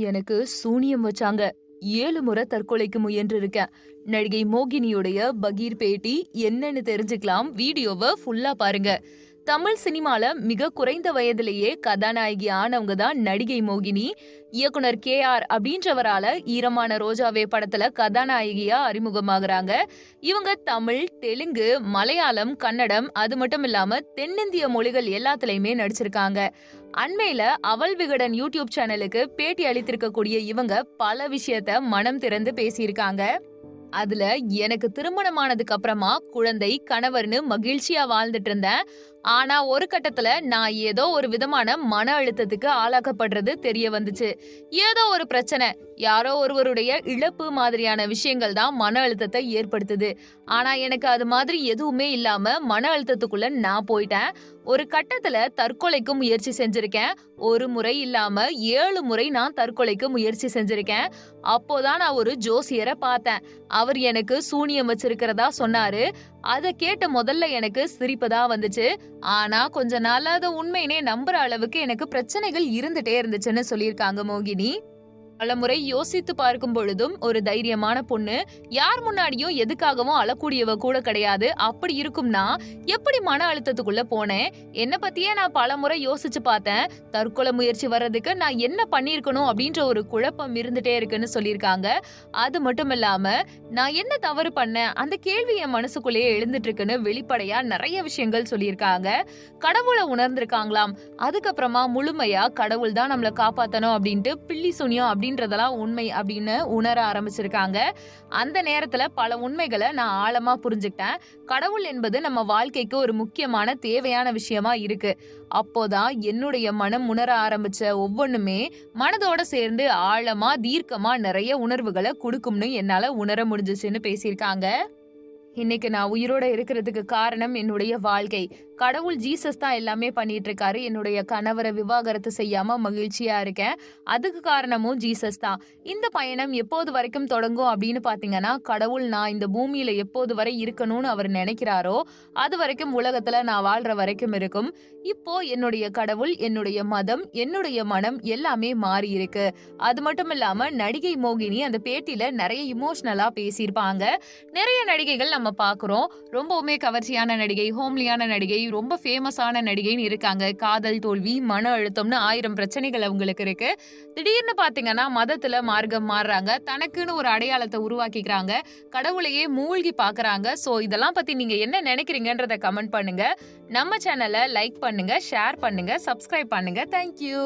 எனக்கு சூனியம் வச்சாங்க. ஏழு முறை தற்கொலைக்கு முயன்று இருக்கேன் நடிகை மோகினியுடைய பகீர் பேட்டி என்னன்னு தெரிஞ்சுக்கலாம். வீடியோவை ஃபுல்லா பாருங்க. தமிழ் சினிமால மிக குறைந்த வயதிலேயே கதாநாயகி ஆனவங்க தான் நடிகை மோகினி. இயக்குனர் கே ஆர் அப்படின்றவரால ஈரமான ரோஜாவே படத்துல கதாநாயகியா அறிமுகமாகறாங்க. இவங்க தமிழ் தெலுங்கு மலையாளம் கன்னடம் அது மட்டும் இல்லாம தென்னிந்திய மொழிகள் எல்லாத்துலயுமே நடிச்சிருக்காங்க. அண்மையில அவள் விகடன் யூடியூப் சேனலுக்கு பேட்டி அளித்திருக்கக்கூடிய இவங்க பல விஷயத்த மனம் திறந்து பேசியிருக்காங்க. அதுல எனக்கு திருமணமானதுக்கு அப்புறமா குழந்தை கணவர்னு மகிழ்ச்சியா வாழ்ந்துட்டு இருந்தேன். ஆனா ஒரு கட்டத்துல நான் ஏதோ ஒரு விதமான மன அழுத்தத்துக்கு ஆளாக்கப்படுறது தெரிய வந்துச்சு. ஏதோ ஒரு பிரச்சனை யாரோ ஒருவருடைய இழப்பு மாதிரியான விஷயங்கள் தான் மன அழுத்தத்தை ஏற்படுத்துது. ஆனா எனக்கு அது மாதிரி எதுவுமே இல்லாம மன அழுத்தத்துக்குள்ள நான் போயிட்டேன். ஒரு கட்டத்துல தற்கொலைக்கு முயற்சி செஞ்சிருக்கேன். ஒரு முறை இல்லாம ஏழு முறை நான் தற்கொலைக்கு முயற்சி செஞ்சிருக்கேன். அப்போதான் நான் ஒரு ஜோசியரை பார்த்தேன். அவர் எனக்கு சூனியம் வச்சிருக்கிறதா சொன்னாரு. அதை கேட்ட முதல்ல எனக்கு சிரிப்பு தான் வந்துச்சு. ஆனா கொஞ்ச நாளாவது உண்மையினே நம்புற அளவுக்கு எனக்கு பிரச்சனைகள் இருந்துட்டே இருந்துச்சுன்னு சொல்லியிருக்காங்க மோகினி. பலமுறை யோசித்து பார்க்கும் பொழுதும் ஒரு தைரியமான பொண்ணு யார் முன்னாடியும் எதுக்காகவும் அழக்கூடியவ கூட கிடையாது. அப்படி இருக்கும்னா எப்படி மன அழுத்தத்துக்குள்ள போனேன்? என்ன பத்தியே நான் பலமுறை யோசிச்சு பார்த்தேன். தற்கொலை முயற்சி வர்றதுக்கு நான் என்ன பண்ணிருக்கணும் அப்படின்ற ஒரு குழப்பம் இருந்துட்டே இருக்குன்னு சொல்லியிருக்காங்க. அது மட்டும் இல்லாம நான் என்ன தவறு பண்ணேன்? அந்த கேள்வி என் மனசுக்குள்ளேயே எழுந்துட்டு இருக்குன்னு வெளிப்படையா நிறைய விஷயங்கள் சொல்லியிருக்காங்க. கடவுளை உணர்ந்திருக்காங்களாம். அதுக்கப்புறமா முழுமையா கடவுள் தான் நம்மளை காப்பாத்தணும் அப்படின்ட்டு பில்லி சுனியம் அப்படின்றதெல்லாம் உண்மை அப்படின்னு உணர ஆரம்பிச்சிருக்காங்க. அந்த நேரத்துல பல உண்மைகளை நான் ஆழமா புரிஞ்சுக்கிட்டேன். கடவுள் என்பது நம்ம வாழ்க்கைக்கு ஒரு முக்கியமான தேவையான விஷயமா இருக்கு. அப்போதான் என்னுடைய மனம் உணர ஆரம்பிச்ச ஒவ்வொன்றுமே மனதோட சேர்ந்து ஆழமா தீர்க்கமா நிறைய உணர்வுகளை கொடுக்கும்னு என்னால உணர முடிஞ்சிச்சுன்னு பேசியிருக்காங்க. இன்னைக்கு நான் உயிரோட இருக்கிறதுக்கு காரணம் என்னுடைய வாழ்க்கை. கடவுள் ஜீசஸ் தான் எல்லாமே பண்ணிட்டு இருக்காரு என்னுடைய கணவரை விவாகரத்து செய்யாம மகிழ்ச்சியா இருக்கேன். அதுக்கு காரணமும் ஜீசஸ் தான். இந்த பயணம் எப்போது வரைக்கும் தொடங்கும் அப்படின்னு பாத்தீங்கன்னா கடவுள் நான் இந்த பூமியில எப்போது வரை இருக்கணும்னு அவர் நினைக்கிறாரோ அது வரைக்கும் உலகத்துல நான் வாழ்ற வரைக்கும் இருக்கும். இப்போ என்னுடைய கடவுள் என்னுடைய மதம் என்னுடைய மனம் எல்லாமே மாறி இருக்கு. அது மட்டும் இல்லாம நடிகை மோகினி அந்த பேட்டியில நிறைய இமோஷனலா பேசியிருப்பாங்க. நிறைய நடிகைகள் நம்ம பார்க்குறோம் ரொம்பவுமே கவர்ச்சியான நடிகை ஹோம்லியான நடிகை ரொம்ப ஃபேமஸான நடிகைன்னு இருக்காங்க. காதல் தோல்வி மன அழுத்தம்னு ஆயிரம் பிரச்சனைகள் அவங்களுக்கு இருக்கு. திடீர்னு பார்த்தீங்கன்னா மதத்தில் மார்க்கம் மாறுறாங்க. தனக்குன்னு ஒரு அடையாளத்தை உருவாக்கிக்கிறாங்க. கடவுளையே மூழ்கி பார்க்குறாங்க ஸோ இதெல்லாம் பற்றி நீங்கள் என்ன நினைக்கிறீங்கன்றத கமெண்ட் பண்ணுங்க. நம்ம சேனலை லைக் பண்ணுங்க ஷேர் பண்ணுங்க சப்ஸ்கிரைப் பண்ணுங்க. தேங்க்யூ